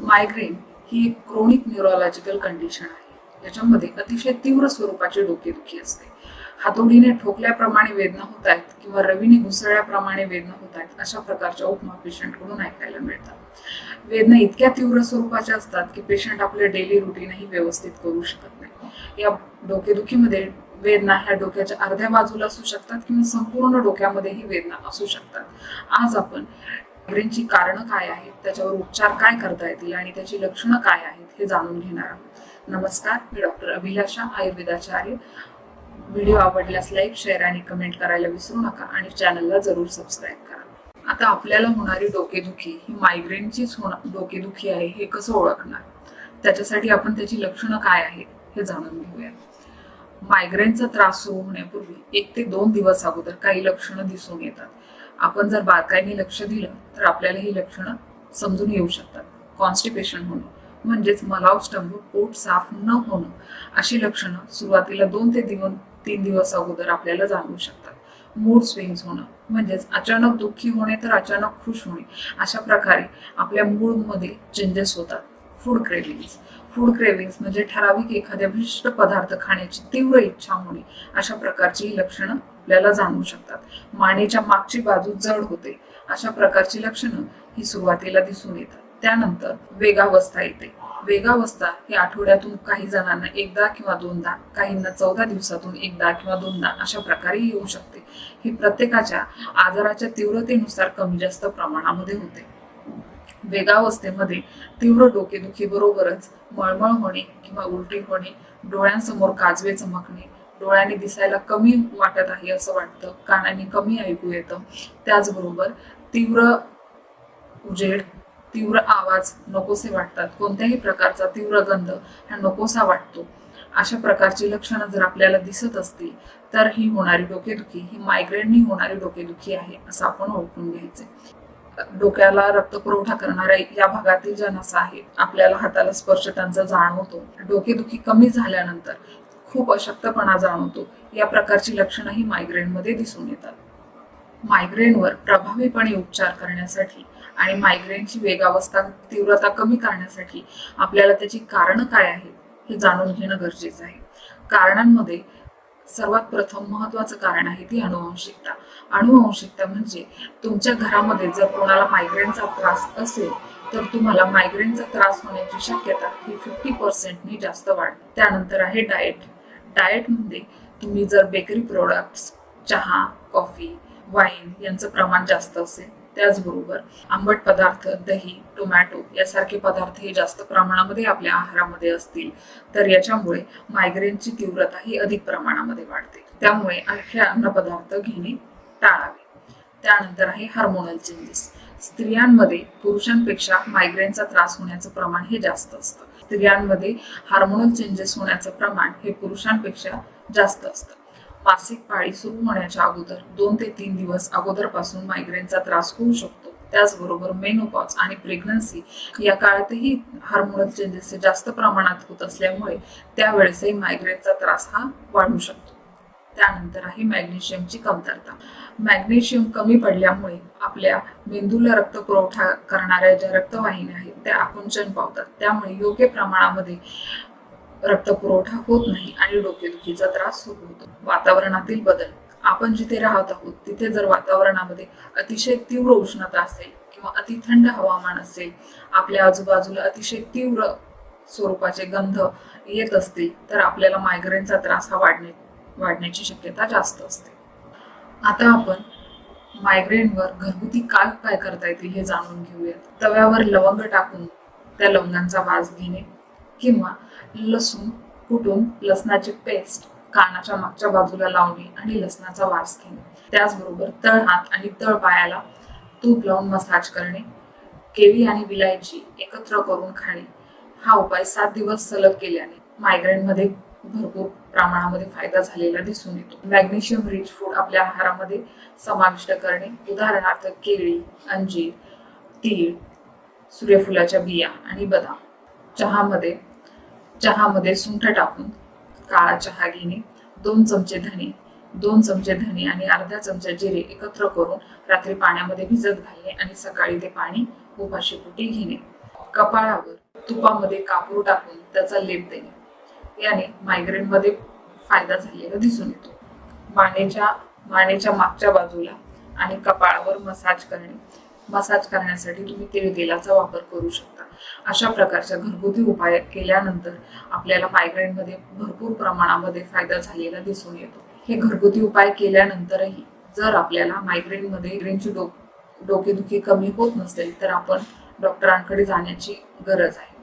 Migraine ही एक chronic neurological condition आहे. याच्यामध्ये अतिशय तीव्र स्वरूपाची डोकेदुखी असते. हातोडीने ठोकल्याप्रमाणे वेदना होत आहेत किंवा रवीने घुसळल्याप्रमाणे वेदना होत आहेत अशा प्रकारच्या उपमा पेशंटकडून ऐकायला मिळतात. वेदना इतक्या तीव्र स्वरूपाच्या असतात की पेशंट आपले डेली रुटीनही व्यवस्थित करू शकत नाही. या डोकेदुखीमध्ये वेदना ह्या डोक्याच्या अर्ध्या बाजूला असू शकतात किंवा संपूर्ण डोक्यामध्येही वेदना असू शकतात. आज आपण मायग्रेनची कारणं काय आहेत? त्याच्यावर उपचार काय करता येतील? आणि त्याची लक्षणं काय आहेत? हे जाणून घेणार आहोत. नमस्कार मी डॉक्टर अभिलाषा आयुर्वेदाचार्य. व्हिडिओ आवडल्यास लाईक शेअर आणि कमेंट करायला विसरू नका आणि चॅनलला जरूर सबस्क्राईब करा. आता आपल्याला होणारी डोकेदुखी ही मायग्रेनचीच होणार डोकेदुखी आहे हे कसं ओळखणार? त्याच्यासाठी आपण त्याची लक्षणं काय आहेत? हे जाणून घेऊया. मायग्रेनचा त्रास सुरू होण्यापूर्वी एक ते दोन दिवस अगोदर काही लक्षणं दिसून येतात. आपण जर बारकाईने लक्ष दिलं तर आपल्याला ही लक्षणं समजून येऊ शकतात. कॉन्स्टिपेशन होणं म्हणजेच मलाव स्टंभ पोट साफ न होणं अशी लक्षणं सुरुवातीला दोन ते दिवस तीन दिवस अगोदर आपल्याला जाणवू शकतात. मूड स्विंग्स होणं म्हणजेच अचानक दुःखी होणे तर अचानक खुश होणे अशा प्रकारे आपल्या मूडमध्ये चेंजेस होतात. फूड क्रेविंग्स फूड क्रेविंग्स म्हणजे ठराविक एखाद्या विशिष्ट पदार्थ खाण्याची तीव्र इच्छा होणे अशा प्रकारची ही लक्षणं आपल्याला जाणवू शकतात. मानेच्या मागची बाजू जड होते. अशा प्रकारची लक्षणं ही सुरुवातीला दिसून येतात. त्यानंतर वेगावस्था येते. वेगावस्था ही आठवड्यातून काही जणांना एकदा किंवा दोनदा काहींना चौदा दिवसातून एकदा किंवा दोनदा अशा प्रकारे येऊ शकते. ही प्रत्येकाच्या आजाराच्या तीव्रतेनुसार कमी जास्त प्रमाणामध्ये होते. वेगावस्थेमध्ये तीव्र डोकेदुखी बरोबरच मळमळ होणे किंवा उलटी होणे डोळ्यांसमोर काजवे चमकणे डोळ्याने दिसायला कमी वाटत आहे असं वाटतं. कानाने कमी ऐकू येतं. त्याचबरोबर तीव्र उजेड तीव्र आवाज नकोसे वाटतात. कोणत्याही प्रकारचा तीव्र गंध हा नकोसा वाटतो. अशा प्रकारची लक्षणं जर आपल्याला दिसत असतील तर ही होणारी डोकेदुखी ही मायग्रेननी होणारी डोकेदुखी आहे असं आपण ओळखून घ्यायचे. डोक्याला रक्तपुरवठा करणाऱ्या या भागातील ज्या नसा आहेत आपल्याला हाताला स्पर्श त्यांचा जाणवतो. डोकेदुखी कमी झाल्यानंतर खूप अशक्तपणा जाणवतो. या प्रकारची लक्षणंही मायग्रेनमध्ये दिसून येतात. मायग्रेनवर प्रभावीपणे उपचार करण्यासाठी आणि मायग्रेनची वेगावस्था तीव्रता कमी करण्यासाठी आपल्याला त्याची कारणं काय आहेत हे जाणून घेणं गरजेचं आहे. कारणांमध्ये सर्वात प्रथम महत्वाचं कारण आहे ती अनुवंशिकता अनुवंशिकता म्हणजे तुमच्या घरामध्ये जर कोणाला मायग्रेनचा त्रास असेल तर तुम्हाला मायग्रेनचा त्रास होण्याची शक्यता ही फिफ्टी पर्सेंटनी जास्त वाढते. त्यानंतर आहे डाएट डाएटमध्ये तुम्ही जर बेकरी प्रोडक्ट्स चहा कॉफी वाईन यांचं प्रमाण जास्त असेल त्याचबरोबर आंबट पदार्थ दही टोमॅटो यासारखे पदार्थ हे जास्त प्रमाणामध्ये आपल्या आहारामध्ये असतील तर याच्यामुळे मायग्रेनची तीव्रता ही अधिक प्रमाणामध्ये वाढते. त्यामुळे असे अन्नपदार्थ घेणे टाळावे. त्यानंतर आहे हार्मोनल चेंजेस स्त्रियांमध्ये पुरुषांपेक्षा मायग्रेनचा त्रास होण्याचं प्रमाण हे जास्त असतं. स्त्रियांमध्ये हार्मोनल चेंजेस होण्याचं प्रमाण हे पुरुषांपेक्षा जास्त असतं. मासिक पाळी सुरू होण्याच्या अगोदर दोन ते तीन दिवस अगोदरपासून मायग्रेनचा त्रास होऊ शकतो. त्याचबरोबर मेनोपॉज आणि प्रेग्नन्सी या काळातही हार्मोनल चेंजेस जास्त प्रमाणात होत असल्यामुळे त्यावेळेसही मायग्रेनचा त्रास हा वाढू शकतो. त्यानंतर आहे मॅग्नेशियमची कमतरता. मॅग्नेशियम कमी पडल्यामुळे आपल्या मेंदूला रक्त पुरवठा करणाऱ्या ज्या रक्तवाहिन्या आहेत त्या आकुंचन पावतात. त्यामुळे योग्य प्रमाणामध्ये रक्त पुरवठा होत नाही आणि डोकेदुखीचा त्रास सुरू होतो. वातावरणातील बदल. आपण जिथे राहत आहोत तिथे जर वातावरणामध्ये अतिशय तीव्र उष्णता असेल किंवा अति थंड हवामान असेल आपल्या आजूबाजूला अतिशय तीव्र स्वरूपाचे गंध येत असतील तर आपल्याला मायग्रेनचा त्रास हा वाढणे वाढण्याची शक्यता जास्त असते. आता आपण मायग्रेनवर घरगुती काय उपाय करता येतील हे जाणून घेऊयात. तव्यावर लवंग टाकून त्या लवंगांचा वास घेणे किंवा लसूण कुटून लसणाची पेस्ट कानाच्या मागच्या बाजूला लावणे आणि लसणाचा वास घेणे. त्याचबरोबर तळ हात आणि तळ पायाला तूप लावून मसाज करणे केळी आणि विलायची एकत्र करून खाणे. हा उपाय सात दिवस सलग केल्याने मायग्रेनमध्ये भरपूर प्रमाणामध्ये फायदा झालेला दिसून येतो. मॅग्नेशियम रिच फूड आपल्या आहारामध्ये समाविष्ट करणे उदाहरणार्थ केळी अंजीर तीळ सूर्यफुलाच्या बिया आणि बदाम. चहामध्ये चहामध्ये सुंठ टाकून काळा चहा घेणे दोन चमचे धने दोन चमचे धने आणि अर्धा चमचा जिरे एकत्र करून रात्री पाण्यामध्ये भिजत घालणे आणि सकाळी ते पाणी उपाशीपोटी घेणे. कपाळावर तुपामध्ये कापूर टाकून त्याचा लेप देणे. याने मायग्रेनमध्ये फायदा झालेला दिसून येतो. मानेच्या मानेच्या मागच्या बाजूला आणि कपाळावर मसाज करणे. मसाज करण्यासाठी तुम्ही तेल तेलाचा वापर करू शकता. अशा प्रकारच्या घरगुती उपाय केल्यानंतर आपल्याला मायग्रेनमध्ये भरपूर प्रमाणामध्ये फायदा झालेला दिसून येतो. हे घरगुती उपाय केल्यानंतरही जर आपल्याला मायग्रेनमध्ये मायग्रेनची डोक डोकेदुखी कमी होत नसेल तर आपण डॉक्टरांकडे जाण्याची गरज आहे.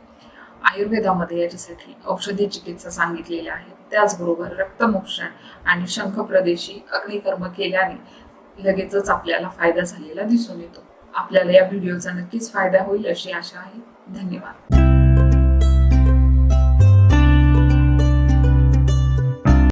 आयुर्वेदामध्ये याच्यासाठी औषधी चिकित्सा सांगितलेल्या आहेत त्याचबरोबर रक्तमोक्षण आणि शंख प्रदेशी अग्निकर्म केल्याने लगेचच आपल्याला फायदा झालेला दिसून येतो. आपल्याला या व्हिडिओचा नक्कीच फायदा होईल अशी आशा आहे. धन्यवाद.